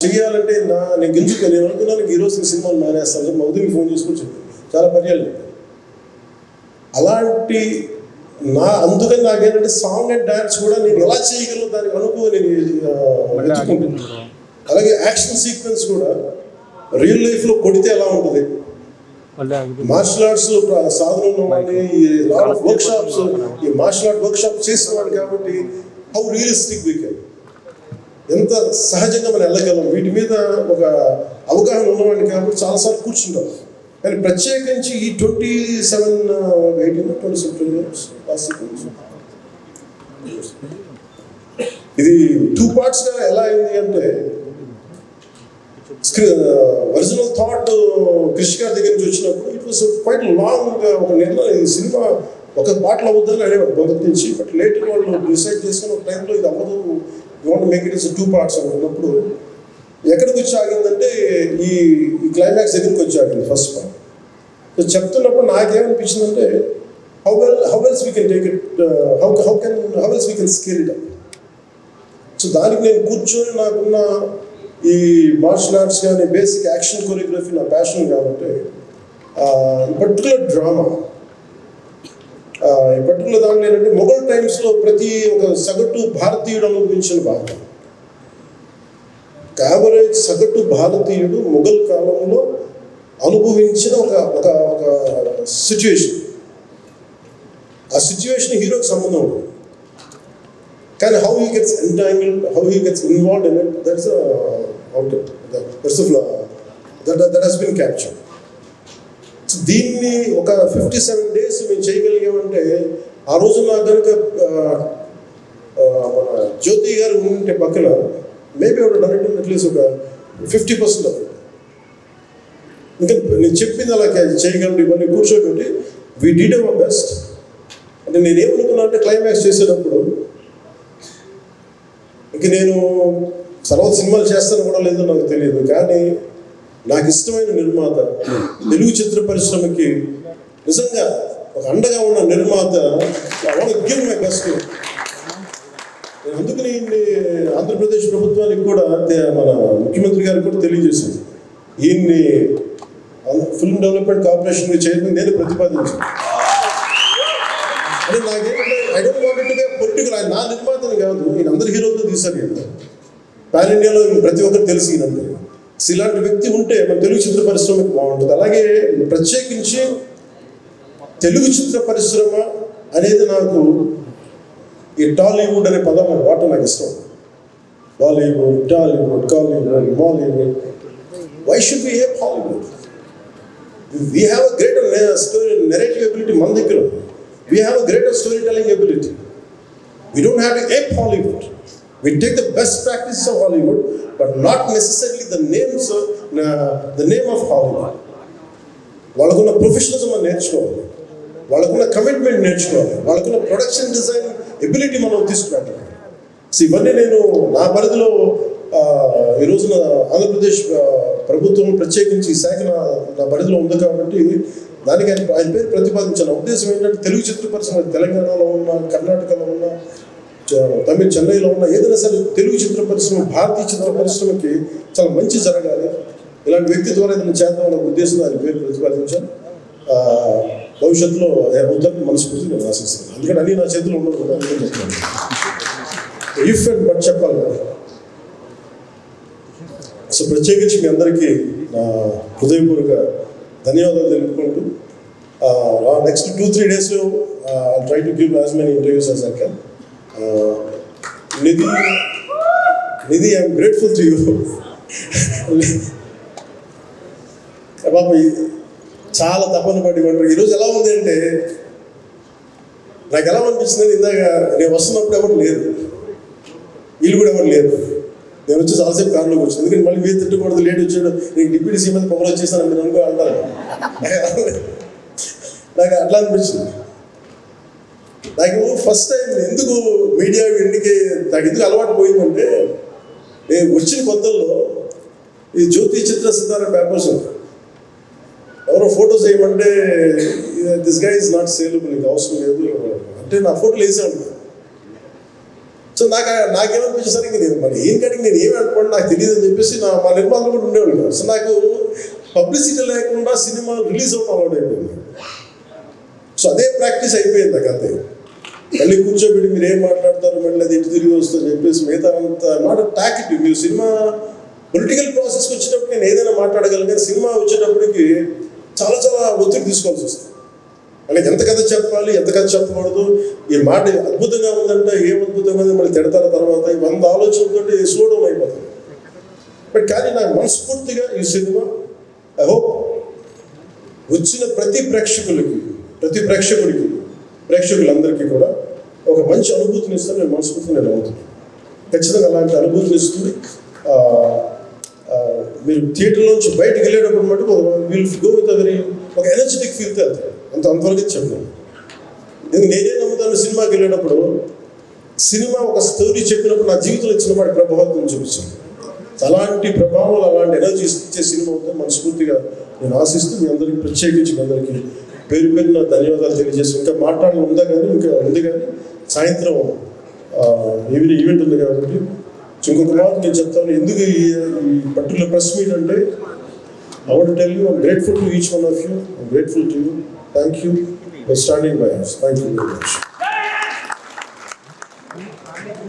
చెయ్యాలంటే నా నేను గెలుచుకో నేను అనుకున్నాను ఈ రోజు నేను సినిమాలు మానేస్తాను మా ఉదయం ఫోన్ చేసుకుని చెప్పాను చాలా పర్యాలు అలాంటి నా అందుకని నాకేంటంటే సాంగ్ అండ్ డాన్స్ కూడా నేను ఎలా చేయగలను దానికి అనుకో నేను. అలాగే యాక్షన్ సీక్వెన్స్ కూడా రియల్ లైఫ్లో కొడితే ఎలా ఉంటుంది? మార్షల్ ఆర్ట్స్ సాధన ఉన్నవాడిని ఈ వర్క్ షాప్స్ ఈ మార్షల్ ఆర్ట్ వర్క్ షాప్ చేసిన వాడు కాబట్టి హౌ రియలిస్టిక్ వీ కెన్ ఎంత సహజంగా మనం వెళ్ళగలం? వీటి మీద ఒక అవగాహన ఉన్నవాడిని కాబట్టి చాలాసార్లు కూర్చుంటాం. కానీ ప్రత్యేకించి ఈ twenty seven eighteen twenty seven ఇది టూ పార్ట్స్గా ఎలా అయింది అంటే ఒరిజినల్ థాట్ క్రిష్ గారి దగ్గర నుంచి వచ్చినప్పుడు ఇట్ వాస్ క్వైట్ లాంగ్ ఒక నిర్ణయం. ఈ సినిమా ఒక పాటలు అవుతుందని అనేవాడు మొదటి నుంచి. బట్ లేట్ వాళ్ళు డిసైడ్ చేసుకుని ఒక టైంలో ఇది అవ్వదు want make it is two parts ఉన్నప్పుడు ఎక్కడికి వచ్చి ఆగిందంటే ఈ ఈ క్లైమాక్స్ దగ్గరికి వచ్చి ఆగింది ఫస్ట్ పార్ట్ సో చెప్తున్నప్పుడు నాకేమనిపించిందంటే how well how wells we can take it how how can how wells we can scale it so దానికి నేను కూర్చొని నాకున్న ఈ మార్షల్ ఆర్ట్స్ కానీ బేసిక్ యాక్షన్ కొరియోగ్రఫీ నా ప్యాషన్ కాబట్టి పర్టికులర్ డ్రామా ఈ పర్టికులర్ దాంట్లో ఏంటంటే మొఘల్ టైమ్స్లో ప్రతి ఒక సగటు భారతీయుడు అనుభవించిన బాధ యావరేజ్ సగటు భారతీయుడు మొఘల్ కాలంలో అనుభవించిన ఒక ఒక ఒక సిచ్యువేషన్ ఆ సిచ్యువేషన్ హీరోకి సంబంధం ఉంటుంది కానీ how he gets entangled how he gets involved in it that's out that that that has been capture దీన్ని ఒక ఫిఫ్టీ సెవెన్ డేస్ మేము చేయగలిగామంటే ఆ రోజు నాకు కనుక మన జ్యోతి గారు ఉంటే పక్కన మేబీ ఒక డైరెక్ట్ అట్లీస్ట్ ఒక ఫిఫ్టీ పర్సెంట్ ఇంకా నేను చెప్పింది అలా చేయగలను ఇవన్నీ కూర్చోబెట్టి వీ డీడ్ అవర్ బెస్ట్ అంటే నేనేమనుకున్నా అంటే క్లైమాక్స్ చేసేటప్పుడు ఇంక నేను తర్వాత సినిమాలు చేస్తాను కూడా లేదో నాకు తెలియదు కానీ నాకు ఇష్టమైన నిర్మాత తెలుగు చిత్ర పరిశ్రమకి నిజంగా ఒక అండగా ఉన్న నిర్మాత గివ్ మై బెస్ట్ అందుకని ఆంధ్రప్రదేశ్ ప్రభుత్వానికి కూడా మన ముఖ్యమంత్రి గారికి కూడా తెలియజేసింది ఈయన్ని ఫిల్మ్ డెవలప్మెంట్ కార్పొరేషన్ చైర్మన్ నేను ప్రతిపాదించాను. అంటే నాకేంటంటే I don't want to be political ఆయన నా నిర్మాతను కాదు ఈయన అందరి హీరోలతో తీశారు పాన్ ఇండియాలో ప్రతి ఒక్కరు తెలిసి ఈయనంటే సో ఇలాంటి వ్యక్తి ఉంటే మన తెలుగు చిత్ర పరిశ్రమకి బాగుంటుంది. అలాగే ప్రత్యేకించి తెలుగు చిత్ర పరిశ్రమ అనేది నాకు ఈ టాలీవుడ్ అనే పదం వాట నాకు ఇష్టం. Bollywood Tollywood Kollywood Mollywood. Why should be hey Hollywood we have a greater story narrative ability మన దగ్గర. We have a greater story telling ability we don't have to Hollywood we take the best practice of Hollywood but not necessary the names the name of Hollywood వాళ్ళకున్న professionalism మనం నేర్చుకోవాలి. వాళ్ళకున్న commitment నేర్చుకోవాలి. వాళ్ళకున్న production design ability మనం తీసుకురావాలి. So ఇవన్నీ నేను నా పరిధిలో ఈ రోజున ఆంధ్రప్రదేశ్ ప్రభుత్వం ప్రత్యేకించి ఈ శాఖ నా నా పరిధిలో ఉంది కాబట్టి దానికి ఆయన ఆయన పేరు ప్రతిపాదించాను ఉద్దేశం ఏంటంటే తెలుగు చిత్ర పరిశ్రమ తెలంగాణలో ఉన్న కర్ణాటకలో ఉన్న తమిళ చెన్నైలో ఉన్న ఏదైనా సరే తెలుగు చిత్ర పరిశ్రమ భారతీయ చిత్ర పరిశ్రమకి చాలా మంచి జరగాలి. ఇలాంటి వ్యక్తి ద్వారా ఏదైనా చేద్దాం అనే ఉద్దేశం ఆయన పేరు ప్రతిపాదించాను భవిష్యత్తులో అవుతారని మనస్ఫూర్తి నేను ఆశిస్తాను అందుకని అన్ని నా చేతిలో ఉండదు కదా అందుకని చెప్తాను ఇఫ్ అండ్ బట్ చెప్పాలి అసలు సో ప్రత్యేకించి మీ అందరికీ నా హృదయపూర్వక ధన్యవాదాలు తెలుపుకుంటూ నెక్స్ట్ టూ త్రీ డేస్లో try to give as many interviews as I can Nidhi Nidhi I'm grateful to you బాబు చాలా తపన పడి ఉంటారు ఈరోజు ఎలా ఉంది అంటే నాకు ఎలా అనిపిస్తుంది ఇందాక నేను వస్తున్నప్పుడు ఎవరు లేరు. వీళ్ళు కూడా ఎవరు లేరు. నేను వచ్చి చాలాసేపు కారులోకి వచ్చాను ఎందుకంటే మళ్ళీ మీరు తిట్టకూడదు లేట్ వచ్చాడు. నీకు డిప్యూటీ సీఎం మీద పొగలు వచ్చేసాను మీరు అనుకో అంటారు నాకు అట్లా అనిపించింది. నాకు ఫస్ట్ టైం ఎందుకు మీడియా ఇంటికి నాకు ఎందుకు అలవాటు పోయిందంటే నేను వచ్చిన కొత్తల్లో ఈ జ్యోతి చిత్ర సిద్ధార పేపర్స్ ఎవరో ఫొటోస్ వేయమంటే దిస్ గైజ్ నాట్ సేలబుల్ నీకు అవసరం లేదు. అంటే నా ఫోటోలు వేసాను సో నాకు నాకేమనిపించేసరికి నేను మరి ఏం కడిగి నేను ఏమి అనుకోండి నాకు తెలియదు అని చెప్పేసి నా మా నిర్మాతలు కూడా ఉండేవాళ్ళు సో నాకు పబ్లిసిటీ లేకుండా సినిమా రిలీజ్ అవ్వడం అలవాటు అయిపోయింది. సో అదే ప్రాక్టీస్ అయిపోయింది నాకు అంతే. మళ్ళీ కూర్చోబెట్టి మీరు ఏం మాట్లాడతారు మళ్ళీ అది ఎటు తిరిగి వస్తుందని చెప్పేసి మిగతా అంత మాట టాకెట్ మీరు సినిమా పొలిటికల్ ప్రాసెస్కి వచ్చినప్పుడు నేను ఏదైనా మాట్లాడగలను కానీ సినిమా వచ్చేటప్పటికి చాలా చాలా ఒత్తిడి తీసుకోవాల్సి వస్తుంది. అంటే ఎంత కథ చెప్పాలి ఎంత కథ చెప్పకూడదు ఈ మాట అద్భుతంగా ఉందంటే ఏం అద్భుతంగా ఉంది మళ్ళీ తిడతార తర్వాత వంద ఆలోచనలతో స్లో అయిపోతుంది. బట్ కానీ నాకు మనస్ఫూర్తిగా ఈ సినిమా ఐ హోప్ వచ్చిన ప్రతి ప్రేక్షకులకి ప్రతి ప్రేక్షకుడికి ప్రేక్షకులందరికీ కూడా ఒక మంచి అనుభూతిని ఇస్తాను నేను మనస్ఫూర్తిని నేను అవుతున్నాను ఖచ్చితంగా అలాంటి అనుభూతిని ఇస్తుంది. మీరు ఆ, మీరు థియేటర్లోంచి బయటకు వెళ్ళేటప్పుడు మటుకు వీల్ గో విత్ వెరీ ఒక ఎనర్జెటిక్ ఫీల్తో వెళ్తారు. అంత అంతవరకు చెప్పాను. ఎందుకంటే నేనే నమ్ముతాను సినిమాకి వెళ్ళేటప్పుడు సినిమా ఒక స్టోరీ చెప్పినప్పుడు నా జీవితంలో ఇచ్చిన వాడి ప్రభావం చూపించింది అలాంటి ప్రభావాలు అలాంటి ఎనర్జీ ఇచ్చే సినిమా ఉంటే మనస్ఫూర్తిగా నేను ఆశిస్తూ మీ అందరికీ ప్రత్యేకించి మీ అందరికీ పేరు పేరున ధన్యవాదాలు తెలియజేసి ఇంకా మాట్లాడాలి ఉందా కానీ ఇంకా ఉంది కానీ సాయంత్రం ఈవినింగ్ ఈవెంట్ ఉంది కాబట్టి ఇంకొక మాట నేను చెప్తాను. ఎందుకు ఈ పర్టికులర్ ప్రెస్ మీట్ అంటే I want tell you grateful to each one of you grateful to you thank you you. Thank you thank you very much